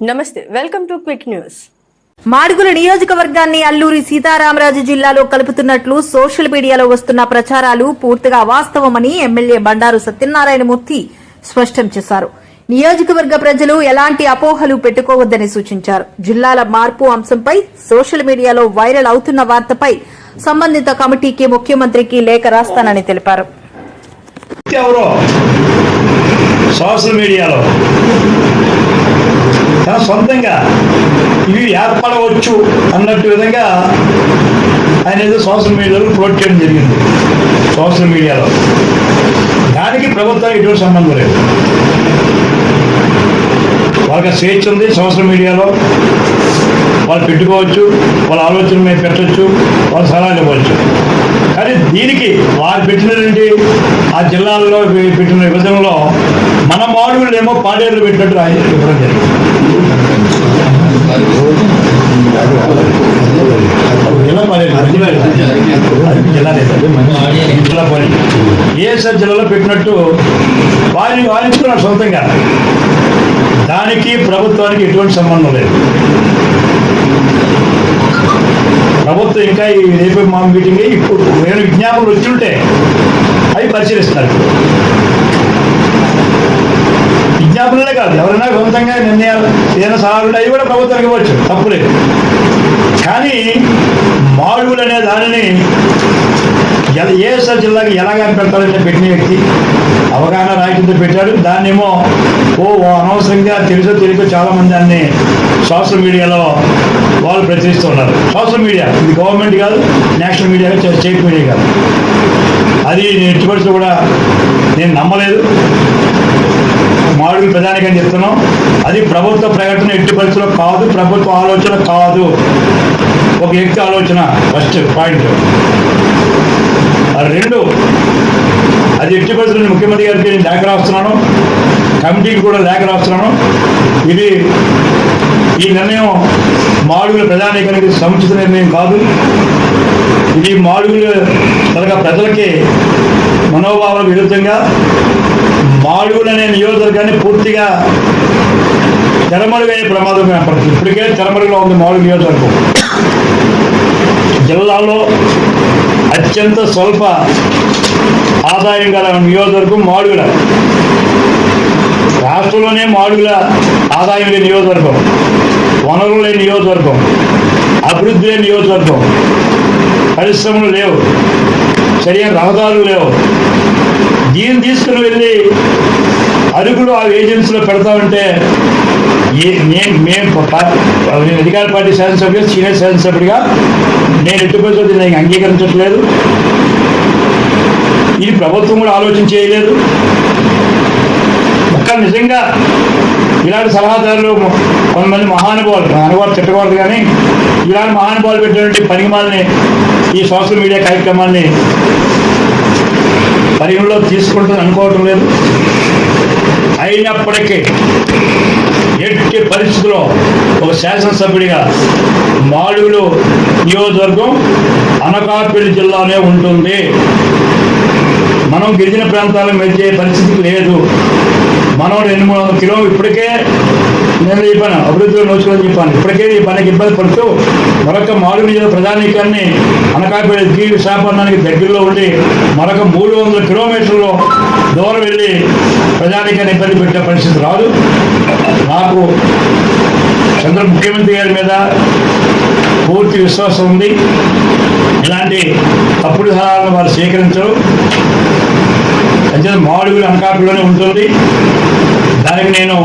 నమస్తే welcome to Quick News. Madugula నియోజకవర్గాన్ని అల్లూరి సీతారామరాజు జిల్లాలో కలుపుతున్నట్లు సోషల్ మీడియాలో వస్తున్న ప్రచారాలు పూర్తిగా అవాస్తవమని ఎమ్మెల్యే బండారు సత్యనారాయణమూర్తి స్పష్టం చేశారు. నియోజకవర్గ ప్రజలు ఎలాంటి అపోహలు పెట్టుకోవద్దని సూచించారు. జిల్లాల మార్పు అంశంపై సోషల్ మీడియాలో వైరల్ అవుతున్న వార్తపై సంబంధిత కమిటీకి ముఖ్యమంత్రికి లేఖ రాస్తానని తెలిపారు. సోషల్ మీడియాలో. తన సొంతంగా ఇవి ఏర్పడవచ్చు అన్నట్టు విధంగా ఆయన ఏదో సోషల్ మీడియాలో ఫ్లోట్ చేయడం జరిగింది. సోషల్ మీడియాలో. దానికి ప్రభుత్వానికి ఎటువంటి సంబంధం లేదు. వాళ్ళకి స్వేచ్ఛ ఉంది సోషల్ మీడియాలో. వాళ్ళు పెట్టుకోవచ్చు వాళ్ళ ఆలోచన మీద పెట్టచ్చు వాళ్ళ సలహాలు ఇవ్వచ్చు. కానీ దీనికి వారు పెట్టినటువంటి ఆ జిల్లాల్లో పెట్టిన విభజనలో మన మాడుగులు ఏమో పాడేళ్ళు పెట్టినట్టు ఆయన చెప్పడం జరిగింది. జిల్లా పాడేరు లేదు. పెట్టినట్టు వారిని వారించుకున్నారు సొంతంగా దానికి ప్రభుత్వానికి ఎటువంటి సంబంధం లేదు. ప్రభుత్వం ఇంకా ఈ రేపు మా మీటింగ్ ఇప్పుడు నేను విజ్ఞాపనలు వచ్చి ఉంటే అవి పరిశీలిస్తారు. విజ్ఞాపనలే కాదు. ఎవరైనా సొంతంగా నిర్ణయాలు ఏదైనా సలహాలు అవి కూడా ప్రభుత్వానికి ఇవ్వచ్చు. తప్పులేదు కానీ మాడుగులు అనే దానిని ఎలా ఏఎస్ఆర్ జిల్లాకి ఎలాగ పెట్టాలంటే పెట్టిన వ్యక్తి అవగాహన రాయకుండా పెట్టాడు. దాన్నేమో ఓ ఓ అనవసరంగా తెలుసో తెలియకో చాలామంది దాన్ని సోషల్ మీడియాలో వాళ్ళు ప్రచురిస్తున్నారు సోషల్ మీడియా. ఇది గవర్నమెంట్ కాదు నేషనల్ మీడియా స్టేట్ మీడియా కాదు. అది నేను ఎట్టి కూడా నేను నమ్మలేదు. మాడుగులు ప్రధానికని చెప్తున్నాం. అది ప్రభుత్వ ప్రకటన ఎట్టి పరిస్థితుల్లో కాదు ప్రభుత్వ ఆలోచన కాదు. ఒక వ్యక్తి ఆలోచన ఫస్ట్ పాయింట్ రెండు అది ఎట్టి పరిస్థితుల్లో ముఖ్యమంత్రి గారికి నేను లేఖ రాస్తున్నాను. కమిటీకి కూడా లేఖ రాస్తున్నాను. ఇది ఈ నిర్ణయం మాడుగుల ప్రధానికానికి సముచిత నిర్ణయం కాదు. ఇది మాడుగుల తరగా ప్రజలకి మనోభావాల విరుద్ధంగా మాడుగులు అనే నియోజకవర్గాన్ని పూర్తిగా తెరమరుగయ్యే ప్రమాదం ఏర్పడుతుంది. ఇప్పటికే తెరమరుగులో ఉంది మాడుగు నియోజకవర్గం. జిల్లాలో అత్యంత స్వల్ప ఆదాయం గల నియోజకవర్గం మాడుగుల రాష్ట్రంలోనే మాడుగుల ఆదాయం లేని నియోజకవర్గం. వనరులు లేని నియోజకవర్గం. అభివృద్ధి లేని నియోజకవర్గం. పరిశ్రమలు లేవు. సరైన రహదారులు లేవు. దీన్ని తీసుకుని వెళ్ళి అరుగులు ఆ ఏజెన్సీలో పెడతామంటే ఏ నేను మేము నేను అధికార పార్టీ శాసనసభ్యులు సీనియర్ శాసనసభ్యుడిగా నేను ఎట్టుపోతే నేను అంగీకరించట్లేదు. ఇది ప్రభుత్వం కూడా ఆలోచన చేయలేదు. ఒక్క నిజంగా ఇలాంటి సలహాదారులు కొంతమంది మహానుభావులు అనుభవాలు తిట్టకూడదు కానీ ఇలాంటి మహానుభావులు పెట్టినటువంటి పనిమాలని ఈ సోషల్ మీడియా కార్యక్రమాన్ని పరిగణలో తీసుకుంటుంది అనుకోవటం లేదు. అయినప్పటికీ ఎట్టి పరిస్థితుల్లో ఒక శాసనసభ్యుడిగా మాడుగులు నియోజకవర్గం అనకాపల్లి జిల్లానే ఉంటుంది. మనం గిరిజన ప్రాంతాలకు వెళ్ళే పరిస్థితి లేదు. మనం రెండు మూడు వందల కిలో ఇప్పటికే నేను చెప్పాను అభివృద్ధిలో నోచుకోవాలని చెప్పాను. ఇప్పటికే ఈ పనికి ఇబ్బంది పడుతూ మరొక మాడు మీద ప్రధానికాన్ని అనకాపల్లి దిగి విశాఖపట్నానికి దగ్గరలో ఉండి మరొక మూడు వందల కిలోమీటర్లు దూరం వెళ్ళి ప్రధానికాన్ని ఇబ్బంది పెట్టే పరిస్థితి రాదు. నాకు చంద్ర ముఖ్యమంత్రి గారి మీద పూర్తి విశ్వాసం ఉంది. ఇలాంటి తప్పుడు సలహాలను వారు స్వీకరించరు. అంతే మాడుగులు అనకాపల్లిలోనే ఉంటుంది. దానికి నేను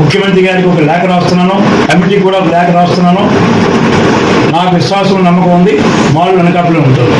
ముఖ్యమంత్రి గారికి ఒక లేఖ రాస్తున్నాను కమిటీకి కూడా ఒక లేఖ రాస్తున్నాను. నాకు విశ్వాసం నమ్మకం ఉంది మాలు అనకాపల్లిలో ఉంటుంది.